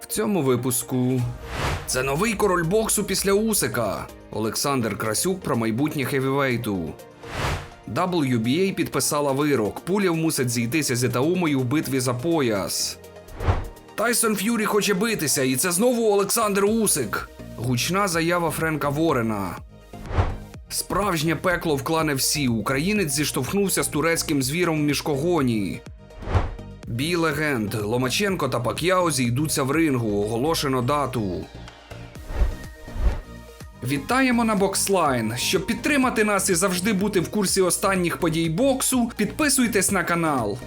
В цьому випуску це новий король боксу після Усика. Олександр Красюк про майбутнє хевівейту. WBA підписала вирок. Пулєв мусить зійтися з Етаумою в битві за пояс. Тайсон Ф'юрі хоче битися, і це знову Олександр Усик. Гучна заява Френка Ворена. Справжнє пекло в всі. Українець зіштовхнувся з турецьким звіром в мішкогоні. Бій легенд Ломаченко та Пак'яо зійдуться в рингу. Оголошено дату. Вітаємо на Бокслайн. Щоб підтримати нас і завжди бути в курсі останніх подій боксу, підписуйтесь на канал.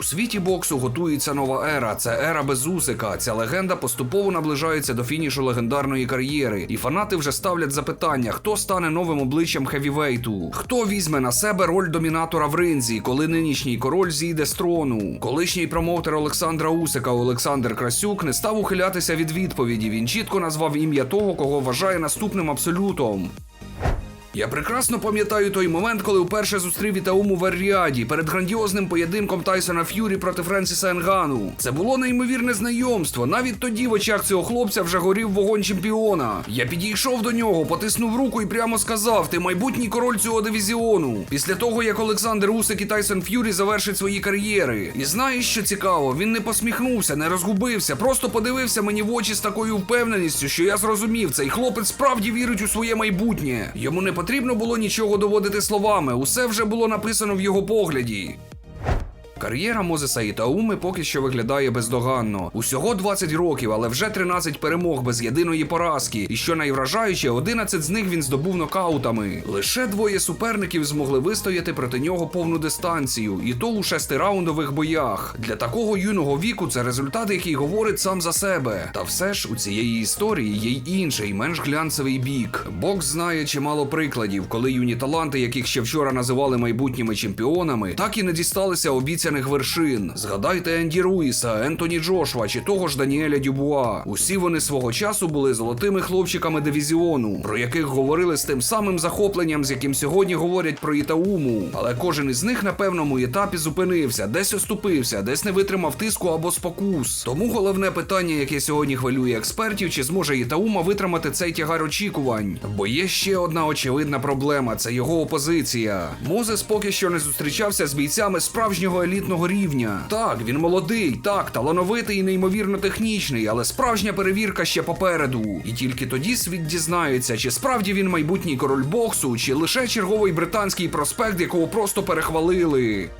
У світі боксу готується нова ера. Це ера без Усика. Ця легенда поступово наближається до фінішу легендарної кар'єри, і фанати вже ставлять запитання: хто стане новим обличчям хевівейту? Хто візьме на себе роль домінатора в ринзі, коли нинішній король зійде з трону? Колишній промоутер Олександра Усика Олександр Красюк не став ухилятися від відповіді. Він чітко назвав ім'я того, кого вважає наступним абсолютом. Я прекрасно пам'ятаю той момент, коли вперше зустрів Ітауму в Арріаді перед грандіозним поєдинком Тайсона Ф'юрі проти Френсіса Енгану. Це було неймовірне знайомство. Навіть тоді в очах цього хлопця вже горів вогонь чемпіона. Я підійшов до нього, потиснув руку і прямо сказав: Ти майбутній король цього дивізіону. Після того, як Олександр Усик і Тайсон Ф'юрі завершить свої кар'єри. І знаєш, що цікаво, він не посміхнувся, не розгубився, просто подивився мені в очі з такою впевненістю, що я зрозумів, цей хлопець справді вірить у своє майбутнє. Йому не потрібно було нічого доводити словами, усе вже було написано в його погляді. Кар'єра Мозеса Ітауми поки що виглядає бездоганно. Усього 20 років, але вже 13 перемог без єдиної поразки. І що найвражаюче, 11 з них він здобув нокаутами. Лише двоє суперників змогли вистояти проти нього повну дистанцію, і то у шестираундових боях. Для такого юного віку це результат, який говорить сам за себе. Та все ж у цієї історії є й інший, менш глянцевий бік. Бокс знає чимало прикладів, коли юні таланти, яких ще вчора називали майбутніми чемпіонами, так і не дісталися обіцяних вершин. Згадайте Енді Руїса, Ентоні Джошва чи того ж Даніеля Дюбуа. Усі вони свого часу були золотими хлопчиками дивізіону, про яких говорили з тим самим захопленням, з яким сьогодні говорять про Ітауму. Але кожен із них на певному етапі зупинився, десь оступився, десь не витримав тиску або спокус. Тому головне питання, яке сьогодні хвилює експертів, чи зможе Ітаума витримати цей тягар очікувань. Бо є ще одна очевидна проблема це його опозиція. Мозес поки що не зустрічався з бійцями справжнього елітного рівня. Так, він молодий, так, талановитий і неймовірно технічний, але справжня перевірка ще попереду. І тільки тоді світ дізнається, чи справді він майбутній король боксу, чи лише черговий британський проспект, якого просто перехвалили.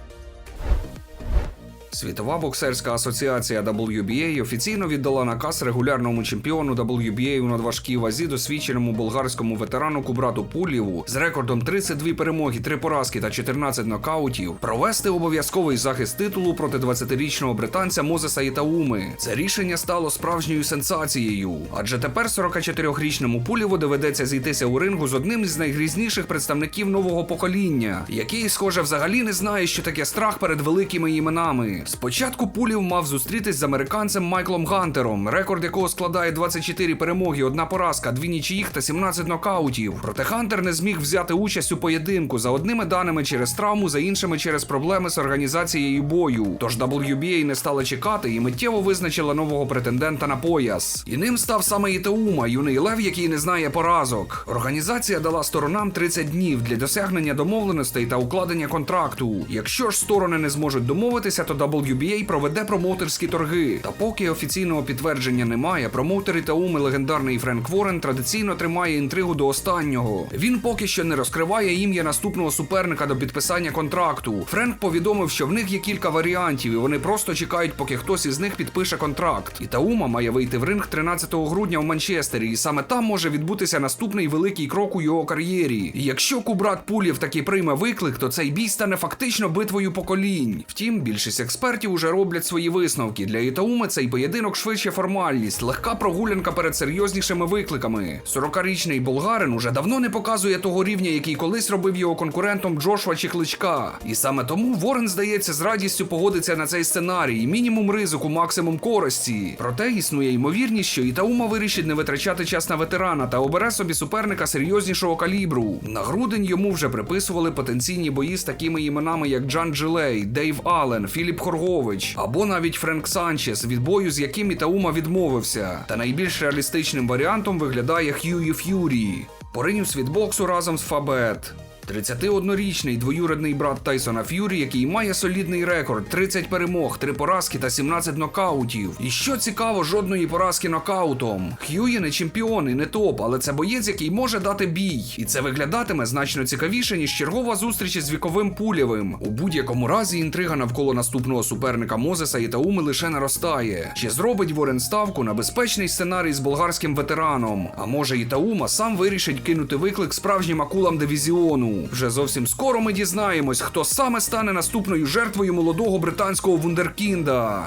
Світова боксерська асоціація WBA офіційно віддала наказ регулярному чемпіону WBA у надважкій вазі досвідченому болгарському ветерану Кубрату Пулєву з рекордом 32 перемоги, 3 поразки та 14 нокаутів провести обов'язковий захист титулу проти 20-річного британця Мозеса Ітауми. Це рішення стало справжньою сенсацією, адже тепер 44-річному Пулєву доведеться зійтися у рингу з одним із найгрізніших представників нового покоління, який, схоже, взагалі не знає, що таке страх перед великими іменами. Спочатку Пулів мав зустрітись з американцем Майклом Гантером, рекорд якого складає 24 перемоги, одна поразка, дві нічиїх та 17 нокаутів. Проте Хантер не зміг взяти участь у поєдинку за одними даними через травму, за іншими через проблеми з організацією бою. Тож WBA не стала чекати і миттєво визначила нового претендента на пояс. І ним став саме Ітеума, юний лев, який не знає поразок. Організація дала сторонам 30 днів для досягнення домовленостей та укладення контракту. Якщо ж сторони не зможуть домовитися, то WBA проведе промоутерські торги. Та поки офіційного підтвердження немає, промоутер Ітауми легендарний Френк Ворен традиційно тримає інтригу до останнього. Він поки що не розкриває ім'я наступного суперника до підписання контракту. Френк повідомив, що в них є кілька варіантів, і вони просто чекають, поки хтось із них підпише контракт. Ітаума має вийти в ринг 13 грудня в Манчестері, і саме там може відбутися наступний великий крок у його кар'єрі. І якщо Кубрат Пулєв таки прийме виклик, то цей бій стане фактично битвою поколінь. Втім, більшість експертів уже роблять свої висновки. Для Ітауми цей поєдинок швидше формальність, легка прогулянка перед серйознішими викликами. 40-річний болгарин уже давно не показує того рівня, який колись робив його конкурентом Джошуа чи Кличка. І саме тому Ворен, здається, з радістю погодиться на цей сценарій. Мінімум ризику, максимум користі. Проте існує ймовірність, що Ітаума вирішить не витрачати час на ветерана та обере собі суперника серйознішого калібру. На грудень йому вже приписували потенційні бої з такими іменами, як Джан Джилей, Дейв Аллен, Філіп Хоргон. Дргович, або навіть Френк Санчес, від бою з яким Ітаума відмовився. Та найбільш реалістичним варіантом виглядає Хьюї Ф'юрі. Поринів світ боксу разом з Фабет. 31-річний двоюрідний брат Тайсона Ф'юрі, який має солідний рекорд: 30 перемог, 3 поразки та 17 нокаутів. І що цікаво, жодної поразки нокаутом. Х'юї не чемпіон і не топ, але це боєць, який може дати бій. І це виглядатиме значно цікавіше, ніж чергова зустріч із віковим пулєвим. У будь-якому разі інтрига навколо наступного суперника Мозеса і Тауми лише наростає. Чи зробить Ворен ставку на безпечний сценарій з болгарським ветераном? А може і Таума сам вирішить кинути виклик справжнім акулам дивізіону. Вже зовсім скоро ми дізнаємось, хто саме стане наступною жертвою молодого британського вундеркінда.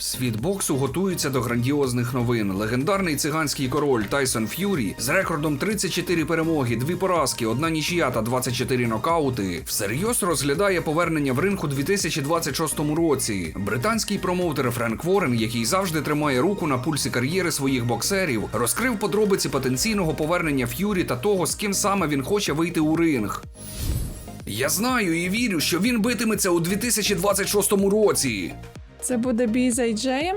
Світ боксу готується до грандіозних новин. Легендарний циганський король Тайсон Ф'юрі з рекордом 34 перемоги, 2 поразки, одна нічия та 24 нокаути всерйоз розглядає повернення в ринг у 2026 році. Британський промоутер Френк Ворен, який завжди тримає руку на пульсі кар'єри своїх боксерів, розкрив подробиці потенційного повернення Ф'юрі та того, з ким саме він хоче вийти у ринг. Я знаю і вірю, що він битиметься у 2026 році. Це буде бій з Айджеєм?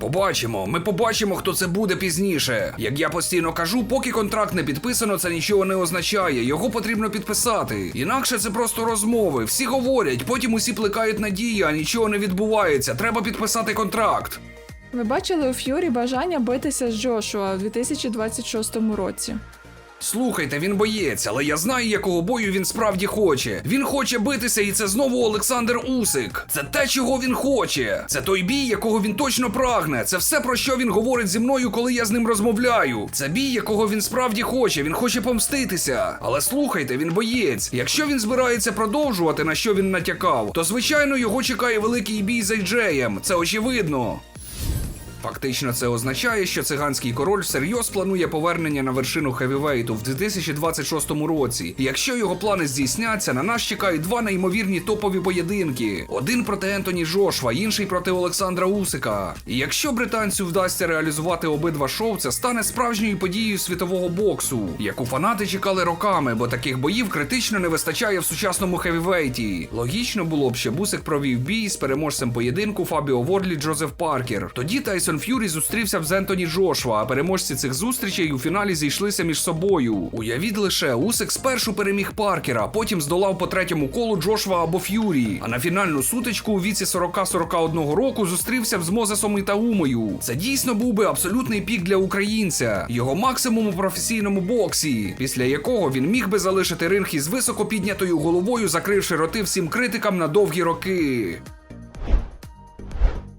Побачимо, ми побачимо, хто це буде пізніше. Як я постійно кажу, поки контракт не підписано, це нічого не означає. Його потрібно підписати. Інакше це просто розмови. Всі говорять, потім усі плекають надії, а нічого не відбувається. Треба підписати контракт. Ви бачили у Ф'юрі бажання битися з Джошуа у 2026 році. Слухайте, він боєць, але я знаю, якого бою він справді хоче. Він хоче битися, і це знову Олександр Усик. Це те, чого він хоче. Це той бій, якого він точно прагне. Це все про що він говорить зі мною, коли я з ним розмовляю. Це бій, якого він справді хоче. Він хоче помститися. Але слухайте, він боєць. Якщо він збирається продовжувати, на що він натякав, то звичайно його чекає великий бій з Айджеєм. Це очевидно. Фактично, це означає, що циганський король всерйоз планує повернення на вершину хевівейту в 2026 році. Якщо його плани здійсняться, на нас чекають два неймовірні топові поєдинки: один проти Ентоні Жошва, інший проти Олександра Усика. І якщо британцю вдасться реалізувати обидва шоу, це стане справжньою подією світового боксу, яку фанати чекали роками, бо таких боїв критично не вистачає в сучасному хевівейті. Логічно було б, щоб Усик провів бій з переможцем поєдинку Фабіо Ворлі Джозеф Паркер. Тоді Тайсон Ф'юрі зустрівся з Ентоні Джошуа, а переможці цих зустрічей у фіналі зійшлися між собою. Уявіть лише, Усик спершу переміг Паркера, потім здолав по третьому колу Джошуа або Ф'юрі. А на фінальну сутичку у віці 40-41 року зустрівся з Мозесом і Таумою. Це дійсно був би абсолютний пік для українця, його максимум у професійному боксі, після якого він міг би залишити ринг із високо піднятою головою, закривши роти всім критикам на довгі роки.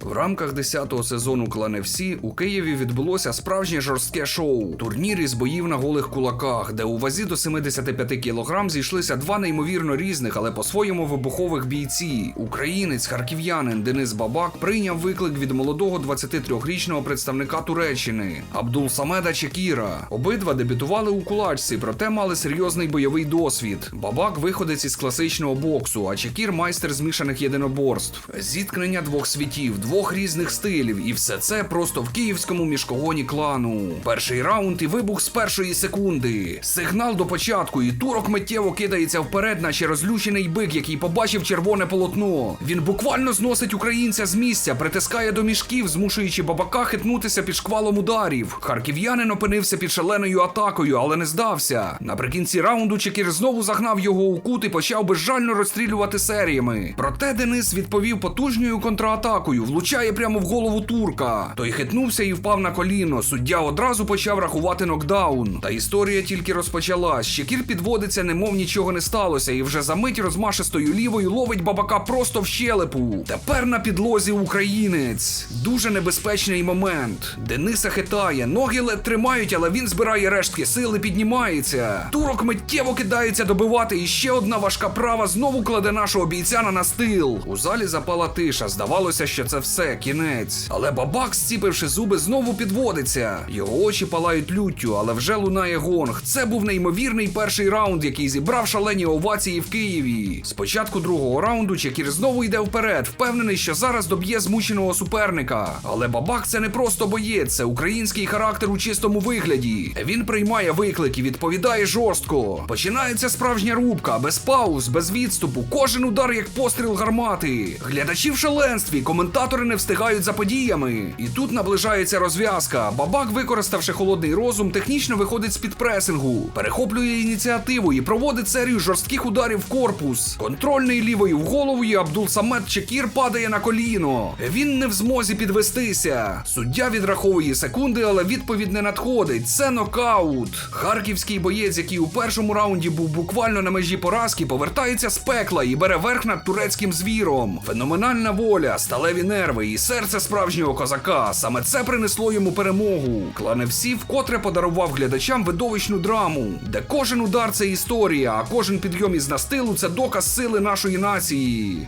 В рамках 10-го сезону Клан FC у Києві відбулося справжнє жорстке шоу турнір із боїв на голих кулаках, де у вазі до 75 кілограм зійшлися два неймовірно різних, але по-своєму вибухових бійці. Українець, харків'янин Денис Бабак прийняв виклик від молодого 23-річного представника Туреччини Абдул Самеда Чекіра. Обидва дебютували у кулачці, проте мали серйозний бойовий досвід. Бабак виходець із класичного боксу, а Чекір майстер змішаних єдиноборств. Зіткнення двох світів, двох різних стилів, і все це просто в київському мішкогоні клану. Перший раунд і вибух з першої секунди. Сигнал до початку, і турок миттєво кидається вперед, наче розлючений бик, який побачив червоне полотно. Він буквально зносить українця з місця, притискає до мішків, змушуючи бабака хитнутися під шквалом ударів. Харків'янин опинився під шаленою атакою, але не здався. Наприкінці раунду Чекір знову загнав його у кут і почав безжально розстрілювати серіями. Проте Денис відповів потужною контратакою, влучає прямо в голову турка. Той хитнувся і впав на коліно. Суддя одразу почав рахувати нокдаун. Та історія тільки розпочалась. Чекір підводиться, немов нічого не сталося, і вже за мить розмашистою лівою ловить бабака просто в щелепу. Тепер на підлозі українець. Дуже небезпечний момент. Дениса хитає, ноги ледь тримають, але він збирає рештки сили, піднімається. Турок миттєво кидається добивати, і ще одна важка права знову кладе нашого бійця на настил. У залі запала тиша. Здавалося, що це все все, кінець. Але бабак, зціпивши зуби, знову підводиться. Його очі палають люттю, але вже лунає гонг. Це був неймовірний перший раунд, який зібрав шалені овації в Києві. Спочатку другого раунду Чекір знову йде вперед, впевнений, що зараз доб'є змученого суперника. Але бабак це не просто боєць, це український характер у чистому вигляді. Він приймає виклики, відповідає жорстко. Починається справжня рубка, без пауз, без відступу. Кожен удар як постріл гармати. Глядачі в шаленстві, коментатори не встигають за подіями. І тут наближається розв'язка. Бабак, використавши холодний розум, технічно виходить з під пресингу, перехоплює ініціативу і проводить серію жорстких ударів в корпус. Контрольний лівою в голову і Абдул Самет Чекір падає на коліно. Він не в змозі підвестися. Суддя відраховує секунди, але відповідь не надходить. Це нокаут. Харківський боєць, який у першому раунді був буквально на межі поразки, повертається з пекла і бере верх над турецьким звіром. Феноменальна воля, сталеві нерви і серце справжнього козака. Саме це принесло йому перемогу. Клан всі вкотре подарував глядачам видовищну драму, де кожен удар це історія, а кожен підйом із настилу це доказ сили нашої нації.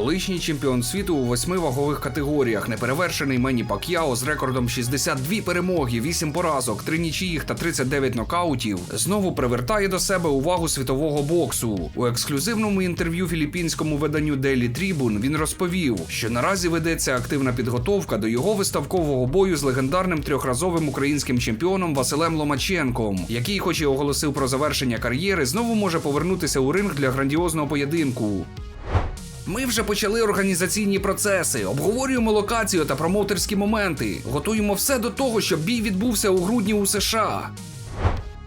Колишній чемпіон світу у восьми вагових категоріях, неперевершений Мені Пак'яо з рекордом 62 перемоги, 8 поразок, 3 нічиїх та 39 нокаутів, знову привертає до себе увагу світового боксу. У ексклюзивному інтерв'ю філіппінському виданню Daily Tribune він розповів, що наразі ведеться активна підготовка до його виставкового бою з легендарним трьохразовим українським чемпіоном Василем Ломаченком, який, хоч і оголосив про завершення кар'єри, знову може повернутися у ринг для грандіозного поєдинку. Ми вже почали організаційні процеси, обговорюємо локацію та промоутерські моменти. Готуємо все до того, щоб бій відбувся у грудні у США.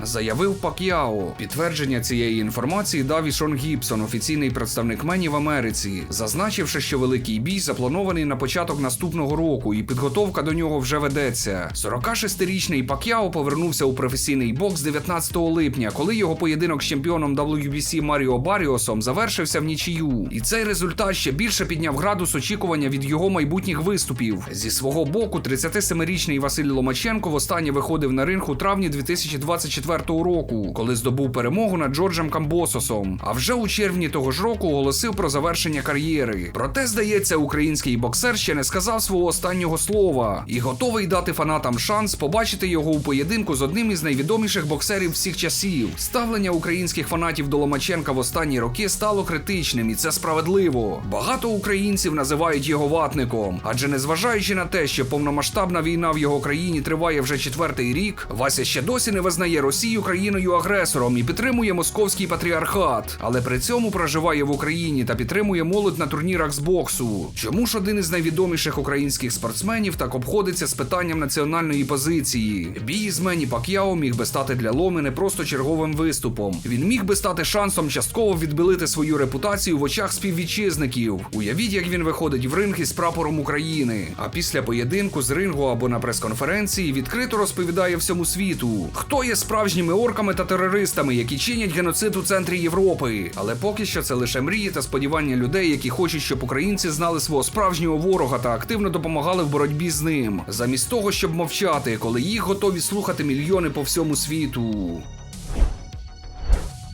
Заявив Пак'яо. Підтвердження цієї інформації дав і Шон Гібсон, офіційний представник Мені в Америці, зазначивши, що великий бій запланований на початок наступного року, і підготовка до нього вже ведеться. 46-річний Пак'яо повернувся у професійний бокс 19 липня, коли його поєдинок з чемпіоном WBC Маріо Баріосом завершився в нічию. І цей результат ще більше підняв градус очікування від його майбутніх виступів. Зі свого боку, 37-річний Василь Ломаченко востаннє виходив на ринг у травні 2024 року, коли здобув перемогу над Джорджем Камбососом. А вже у червні того ж року оголосив про завершення кар'єри. Проте, здається, український боксер ще не сказав свого останнього слова і готовий дати фанатам шанс побачити його у поєдинку з одним із найвідоміших боксерів всіх часів. Ставлення українських фанатів до Ломаченка в останні роки стало критичним, і це справедливо. Багато українців називають його ватником, адже незважаючи на те, що повномасштабна війна в його країні триває вже четвертий рік, Вася ще досі не визнає Росію країною-агресором і підтримує московський патріархат, але при цьому проживає в Україні та підтримує молодь на турнірах з боксу. Чому ж один із найвідоміших українських спортсменів так обходиться з питанням національної позиції? Бій з Мені Пак'яо міг би стати для Ломи не просто черговим виступом. Він міг би стати шансом частково відбилити свою репутацію в очах співвітчизників. Уявіть, як він виходить в ринг із прапором України. А після поєдинку з рингу або на прес-конференції відкрито розповідає всьому світу, хто є справжніми орками та терористами, які чинять геноцид у центрі Європи. Але поки що це лише мрії та сподівання людей, які хочуть, щоб українці знали свого справжнього ворога та активно допомагали в боротьбі з ним, замість того, щоб мовчати, коли їх готові слухати мільйони по всьому світу.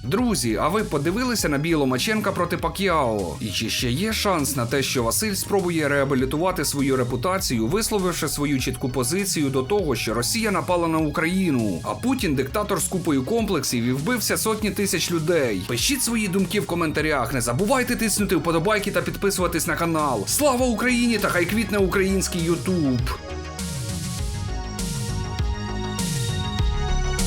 Друзі, а ви подивилися на бій Ломаченка проти Пак'яо? І чи ще є шанс на те, що Василь спробує реабілітувати свою репутацію, висловивши свою чітку позицію до того, що Росія напала на Україну, а Путін диктатор з купою комплексів і вбився сотні тисяч людей? Пишіть свої думки в коментарях. Не забувайте тиснути вподобайки та підписуватись на канал. Слава Україні та хай квітне український Ютуб!